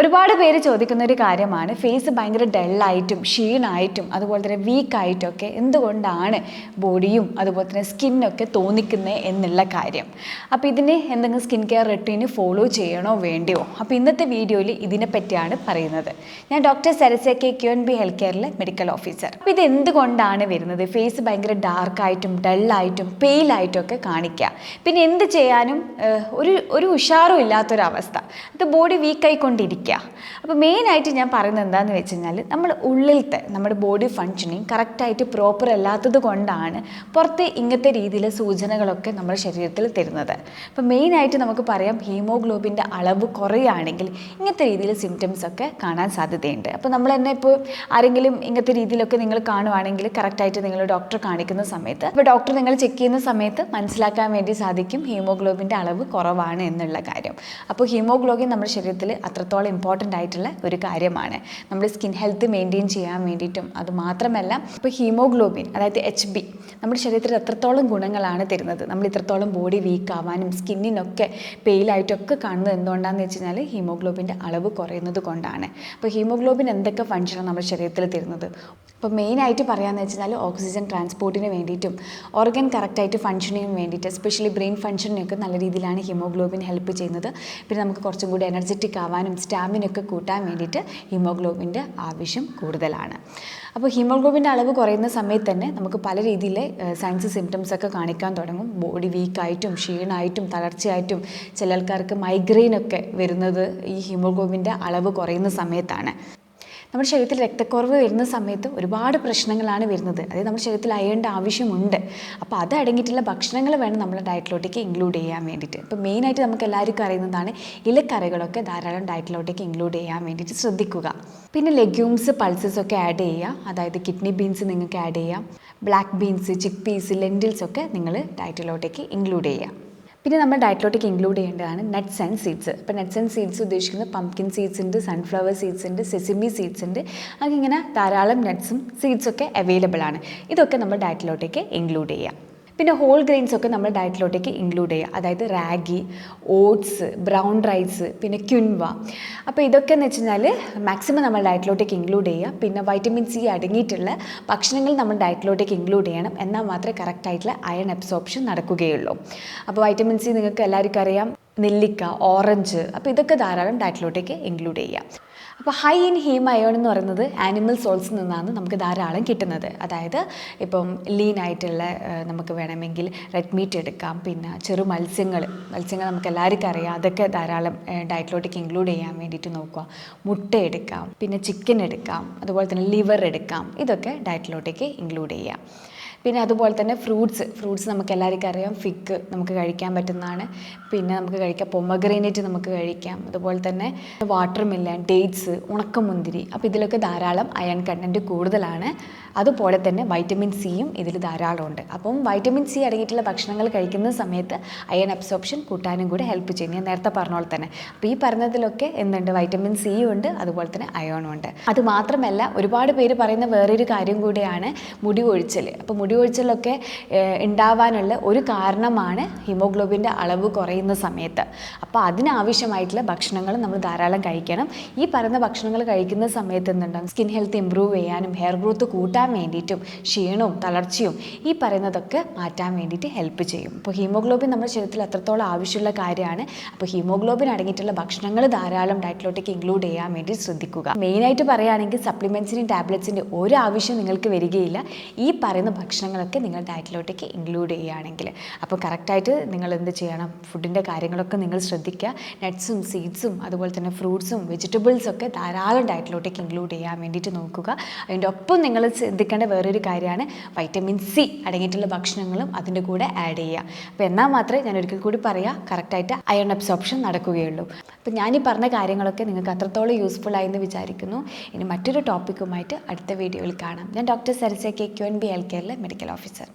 ഒരുപാട് പേര് ചോദിക്കുന്ന ഒരു കാര്യമാണ്. ഫേസ് ഭയങ്കര ഡള്ളായിട്ടും ക്ഷീണായിട്ടും അതുപോലെ തന്നെ വീക്കായിട്ടൊക്കെ എന്തുകൊണ്ടാണ് ബോഡിയും അതുപോലെ തന്നെ സ്കിന്നൊക്കെ തോന്നിക്കുന്നത് എന്നുള്ള കാര്യം. അപ്പോൾ ഇതിന് എന്തെങ്കിലും സ്കിൻ കെയർ റൊട്ടീന് ഫോളോ ചെയ്യണോ വേണ്ടിയോ? അപ്പോൾ ഇന്നത്തെ വീഡിയോയിൽ ഇതിനെ പറ്റിയാണ് പറയുന്നത്. ഞാൻ doctor Sarasa K Q N B health കെയറിലെ medical officer അപ്പോൾ ഇത് എന്തുകൊണ്ടാണ് വരുന്നത്? ഫേസ് ഭയങ്കര ഡാർക്കായിട്ടും ഡള്ളായിട്ടും പെയിലായിട്ടും ഒക്കെ കാണിക്കുക പിന്നെ എന്ത് ചെയ്യാനും ഒരു ഒരു ഉഷാറും ഇല്ലാത്തൊരവസ്ഥ. അത് ബോഡി വീക്കായിക്കൊണ്ടിരിക്കുക അപ്പോൾ മെയിനായിട്ട് ഞാൻ പറയുന്നത് എന്താണെന്ന് വെച്ച് കഴിഞ്ഞാൽ നമ്മൾ ഉള്ളിലത്തെ നമ്മുടെ ബോഡി ഫങ്ഷനിങ് കറക്റ്റായിട്ട് പ്രോപ്പർ അല്ലാത്തത് കൊണ്ടാണ് പുറത്തെ ഇങ്ങനത്തെ രീതിയിലെ സൂചനകളൊക്കെ നമ്മുടെ ശരീരത്തിൽ തരുന്നത്. അപ്പോൾ മെയിനായിട്ട് നമുക്ക് പറയാം ഹീമോഗ്ലോബിന്റെ അളവ് കുറയുകയാണെങ്കിൽ ഇങ്ങനത്തെ രീതിയിൽ സിംറ്റംസ് ഒക്കെ കാണാൻ സാധ്യതയുണ്ട്. അപ്പോൾ നമ്മൾ തന്നെ ഇപ്പോൾ ആരെങ്കിലും ഇങ്ങനത്തെ രീതിയിലൊക്കെ നിങ്ങൾ കാണുവാണെങ്കിൽ കറക്റ്റായിട്ട് നിങ്ങൾ ഡോക്ടറെ കാണിക്കുന്ന സമയത്ത് അപ്പോൾ ഡോക്ടർ നിങ്ങൾ ചെക്ക് ചെയ്യുന്ന സമയത്ത് മനസ്സിലാക്കാൻ വേണ്ടി സാധിക്കും ഹീമോഗ്ലോബിന്റെ അളവ് കുറവാണ് എന്നുള്ള കാര്യം. അപ്പോൾ ഹീമോഗ്ലോബിൻ നമ്മുടെ ശരീരത്തിൽ അത്രത്തോളം ഇമ്പോർട്ടന്റ് ആയിട്ടുള്ള ഒരു കാര്യമാണ്. നമ്മുടെ സ്കിൻ ഹെൽത്ത് മെയിന്റെയിൻ ചെയ്യാൻ വേണ്ടിയിട്ടും അതുമാത്രമല്ല ഇപ്പോൾ ഹീമോഗ്ലോബിൻ അതായത് എച്ച് ബി നമ്മുടെ ശരീരത്തിൽ എത്രത്തോളം ഗുണങ്ങളാണ് തരുന്നത്? നമ്മൾ ഇത്രത്തോളം ബോഡി വീക്ക് ആവാനും സ്കിന്നിനൊക്കെ പെയിലായിട്ടൊക്കെ കാണുന്നത് എന്തുകൊണ്ടാണെന്ന് വെച്ച് കഴിഞ്ഞാൽ ഹീമോഗ്ലോബിന്റെ അളവ് കുറയുന്നത് കൊണ്ടാണ്. അപ്പോൾ ഹീമോഗ്ലോബിൻ എന്തൊക്കെ ഫങ്ഷനാണ് നമ്മുടെ ശരീരത്തിൽ തരുന്നത്? അപ്പോൾ മെയിനായിട്ട് പറയാമെന്ന് വെച്ച് കഴിഞ്ഞാൽ ഓക്സിജൻ ട്രാൻസ്പോർട്ടിന് വേണ്ടിയിട്ടും ഓർഗൻ കറക്റ്റായിട്ട് ഫങ്ഷനിങ്ങിന് വേണ്ടിയിട്ട് എസ്പെഷ്യലി ബ്രെയിൻ ഫങ്ഷനിനൊക്കെ നല്ല രീതിയിലാണ് ഹീമോഗ്ലോബിൻ ഹെൽപ്പ് ചെയ്യുന്നത്. പിന്നെ നമുക്ക് കുറച്ചും കൂടി എനർജറ്റിക് ആവാനും സ്റ്റാമിനൊക്കെ കൂട്ടാൻ വേണ്ടിയിട്ട് ഹീമോഗ്ലോബിന്റെ ആവശ്യം കൂടുതലാണ്. അപ്പോൾ ഹീമോഗ്ലോബിന്റെ അളവ് കുറയുന്ന സമയത്ത് തന്നെ നമുക്ക് പല രീതിയിലെ സയൻസ് സിംറ്റംസ് ഒക്കെ കാണിക്കാൻ തുടങ്ങും. ബോഡി വീക്കായിട്ടും ക്ഷീണമായിട്ടും തളർച്ചയായിട്ടും ചില ആൾക്കാർക്ക് മൈഗ്രെയിൻ ഒക്കെ വരുന്നത് ഈ ഹീമോഗ്ലോബിന്റെ അളവ് കുറയുന്ന സമയത്താണ്. നമ്മുടെ ശരീരത്തിൽ രക്തക്കുറവ് വരുന്ന സമയത്ത് ഒരുപാട് പ്രശ്നങ്ങളാണ് വരുന്നത്. അതായത് നമ്മുടെ ശരീരത്തിൽ അയേണ്ട ആവശ്യമുണ്ട്. അപ്പോൾ അത് അടങ്ങിയിട്ടുള്ള ഭക്ഷണങ്ങൾ വേണം നമ്മുടെ ഡയറ്റിലോട്ടേക്ക് ഇൻക്ലൂഡ് ചെയ്യാൻ വേണ്ടിയിട്ട്. ഇപ്പോൾ മെയിനായിട്ട് നമുക്ക് എല്ലാവർക്കും അറിയുന്നതാണ് ഇലക്കറികളൊക്കെ ധാരാളം ഡയറ്റിലോട്ടേക്ക് ഇൻക്ലൂഡ് ചെയ്യാൻ വേണ്ടിയിട്ട് ശ്രദ്ധിക്കുക. പിന്നെ ലെഗ്യൂംസ് പൾസസ് ഒക്കെ ആഡ് ചെയ്യുക. അതായത് കിഡ്നി ബീൻസ് നിങ്ങൾക്ക് ആഡ് ചെയ്യാം. Black beans chick peas lentils ഒക്കെ നിങ്ങൾ ഡയറ്റിലോട്ടേക്ക് ഇൻക്ലൂഡ് ചെയ്യുക. പിന്നെ നമ്മൾ ഡയറ്റിലോട്ടേക്ക് ഇൻക്ലൂഡ് ചെയ്യേണ്ടതാണ് നട്ട്സ് ആൻഡ് സീഡ്സ് ഇപ്പോൾ നട്ട്സ് ആൻഡ് സീഡ്സ് ഉദ്ദേശിക്കുന്നത് പംകിൻ സീഡ്സ് ഉണ്ട് സൺഫ്ലവർ സീഡ്സ് ഉണ്ട് സെസിമി സീഡ്സ് ഉണ്ട്. അങ്ങനെ ധാരാളം നട്ട്സും സീഡ്സൊക്കെ അവൈലബിൾ ആണ്. ഇതൊക്കെ നമ്മൾ ഡയറ്റിലോട്ടേക്ക് ഇൻക്ലൂഡ് ചെയ്യാം. പിന്നെ ഹോൾ ഗ്രെയിൻസ് ഒക്കെ നമ്മൾ ഡയറ്റിലോട്ടേക്ക് ഇൻക്ലൂഡ് ചെയ്യുക. അതായത് റാഗി ഓട്സ് ബ്രൗൺ റൈസ് പിന്നെ ക്യുൻവ അപ്പോൾ ഇതൊക്കെ എന്ന് വെച്ചാൽ മാക്സിമം നമ്മൾ ഡയറ്റിലോട്ടേക്ക് ഇൻക്ലൂഡ് ചെയ്യുക. പിന്നെ വൈറ്റമിൻ സി അടങ്ങിയിട്ടുള്ള ഭക്ഷണങ്ങൾ നമ്മൾ ഡയറ്റിലോട്ടേക്ക് ഇൻക്ലൂഡ് ചെയ്യണം. എന്നാൽ മാത്രമേ കറക്റ്റ് ആയിട്ടുള്ള അയൺ അബ്സോർപ്ഷൻ നടക്കുകയുള്ളൂ. അപ്പോൾ വൈറ്റമിൻ സി നിങ്ങൾക്ക് എല്ലാവർക്കും അറിയാം. നെല്ലിക്ക ഓറഞ്ച് അപ്പോൾ ഇതൊക്കെ ധാരാളം ഡയറ്റിലോട്ടേക്ക് ഇൻക്ലൂഡ് ചെയ്യാം. അപ്പോൾ ഹൈ ഇൻ ഹീം അയോൺ എന്ന് പറയുന്നത് ആനിമൽ സോൾസിൽ നിന്നാണ് നമുക്ക് ധാരാളം കിട്ടുന്നത്. അതായത് ഇപ്പം ലീൻ ആയിട്ടുള്ള നമുക്ക് വേണമെങ്കിൽ റെഡ് മീറ്റ് എടുക്കാം. പിന്നെ ചെറു മത്സ്യങ്ങൾ മത്സ്യങ്ങൾ നമുക്ക് എല്ലാവർക്കും അറിയാം. അതൊക്കെ ധാരാളം ഡയറ്റിലോട്ടേക്ക് ഇൻക്ലൂഡ് ചെയ്യാൻ വേണ്ടിയിട്ട് നോക്കുക. മുട്ട എടുക്കാം. പിന്നെ ചിക്കൻ എടുക്കാം. അതുപോലെ തന്നെ ലിവർ എടുക്കാം. ഇതൊക്കെ ഡയറ്റിലോട്ടേക്ക് ഇൻക്ലൂഡ് ചെയ്യാം. പിന്നെ അതുപോലെ തന്നെ ഫ്രൂട്ട്സ് ഫ്രൂട്ട്സ് നമുക്ക് എല്ലാവർക്കും അറിയാം. ഫിക്ക് നമുക്ക് കഴിക്കാൻ പറ്റുന്നതാണ്. പിന്നെ നമുക്ക് കഴിക്കാം പൊമഗ്രേനേറ്റ് നമുക്ക് കഴിക്കാം. അതുപോലെ തന്നെ വാട്ടർ മില്ലൻ ഡേറ്റ്സ് ഉണക്കമുന്തിരി. അപ്പോൾ ഇതിലൊക്കെ ധാരാളം അയൺ കണ്ടന്റ് കൂടുതലാണ്. അതുപോലെ തന്നെ വൈറ്റമിൻ സിയും ഇതിൽ ധാരാളം ഉണ്ട്. അപ്പം വൈറ്റമിൻ സി അടങ്ങിയിട്ടുള്ള ഭക്ഷണങ്ങൾ കഴിക്കുന്ന സമയത്ത് അയൺ അബ്സോർപ്ഷൻ കൂട്ടാനും കൂടി ഹെൽപ്പ് ചെയ്യും ഞാൻ നേരത്തെ പറഞ്ഞ പോലെ തന്നെ. അപ്പോൾ ഈ പറഞ്ഞതിലൊക്കെ എന്തുണ്ട്? വൈറ്റമിൻ സിയും ഉണ്ട് അതുപോലെ തന്നെ അയോണും ഉണ്ട്. അത് മാത്രമല്ല ഒരുപാട് പേര് പറയുന്ന വേറൊരു കാര്യം കൂടിയാണ് മുടി കൊഴിച്ചൽ അപ്പോൾ മുടി കൊഴിച്ചലൊക്കെ ഏഹ്, ഉണ്ടാവാനുള്ള ഒരു കാരണമാണ് ഹിമോഗ്ലോബിന്റെ അളവ് കുറയുന്ന സമയത്ത്. അപ്പോൾ അതിനാവശ്യമായിട്ടുള്ള ഭക്ഷണങ്ങൾ നമ്മൾ ധാരാളം കഴിക്കണം. ഈ പറയുന്ന ഭക്ഷണങ്ങൾ കഴിക്കുന്ന സമയത്ത് എന്തുണ്ടാകും സ്കിൻ ഹെൽത്ത് ഇമ്പ്രൂവ് ചെയ്യാനും ഹെയർ ഗ്രോത്ത് കൂട്ടാൻ വേണ്ടിയിട്ടും ക്ഷീണവും തളർച്ചയും ഈ പറയുന്നതൊക്കെ മാറ്റാൻ വേണ്ടിയിട്ട് ഹെൽപ്പ് ചെയ്യും. അപ്പോൾ ഹീമോഗ്ലോബിൻ നമ്മുടെ ശരീരത്തിൽ അത്രത്തോളം ആവശ്യമുള്ള കാര്യമാണ്. അപ്പോൾ ഹീമോഗ്ലോബിൻ അടങ്ങിയിട്ടുള്ള ഭക്ഷണങ്ങൾ ധാരാളം ഡയറ്റിലോട്ടേക്ക് ഇൻക്ലൂഡ് ചെയ്യാൻ വേണ്ടി ശ്രദ്ധിക്കുക. മെയിനായിട്ട് പറയുകയാണെങ്കിൽ സപ്ലിമെൻസിന്റെയും ടാബ്ലറ്റ്സിന്റെ ഒരു ആവശ്യം നിങ്ങൾക്ക് വരികയില്ല. ഈ പറയുന്ന ഭക്ഷണങ്ങളൊക്കെ നിങ്ങൾ ഡയറ്റിലോട്ടേക്ക് ഇൻക്ലൂഡ് ചെയ്യുകയാണെങ്കിൽ. അപ്പോൾ കറക്റ്റായിട്ട് നിങ്ങൾ എന്ത് ചെയ്യണം? ഫുഡിന്റെ കാര്യങ്ങളൊക്കെ നിങ്ങൾ ശ്രദ്ധിക്കുക. നട്ട്സും സീഡ്സും അതുപോലെ തന്നെ ഫ്രൂട്ട്സും വെജിറ്റബിൾസൊക്കെ ധാരാളം ഡയറ്റിലോട്ടേക്ക് ഇൻക്ലൂഡ് ചെയ്യാൻ വേണ്ടിയിട്ട് നോക്കുക. അതിന്റെ ഒപ്പം നിങ്ങൾ ശ്രദ്ധിക്കേണ്ട വേറൊരു കാര്യമാണ് വൈറ്റമിൻ സി അടങ്ങിയിട്ടുള്ള ഭക്ഷണങ്ങളും അതിന്റെ കൂടെ ആഡ് ചെയ്യുക. അപ്പോൾ എന്നാൽ മാത്രമേ ഞാൻ ഒരിക്കൽ കൂടി പറയാം കറക്റ്റായിട്ട് അയൺ അബ്സോർപ്ഷൻ നടക്കുകയുള്ളൂ. അപ്പോൾ ഞാൻ ഈ പറഞ്ഞ കാര്യങ്ങളൊക്കെ നിങ്ങൾക്ക് അത്രത്തോളം യൂസ്ഫുൾ ആയെന്ന് വിചാരിക്കുന്നു. ഇനി മറ്റൊരു ടോപ്പിക്കുമായിട്ട് അടുത്ത വീഡിയോയിൽ കാണാം. ഞാൻ doctor Sarasa K Q N B L കെയറിലെ medical officer.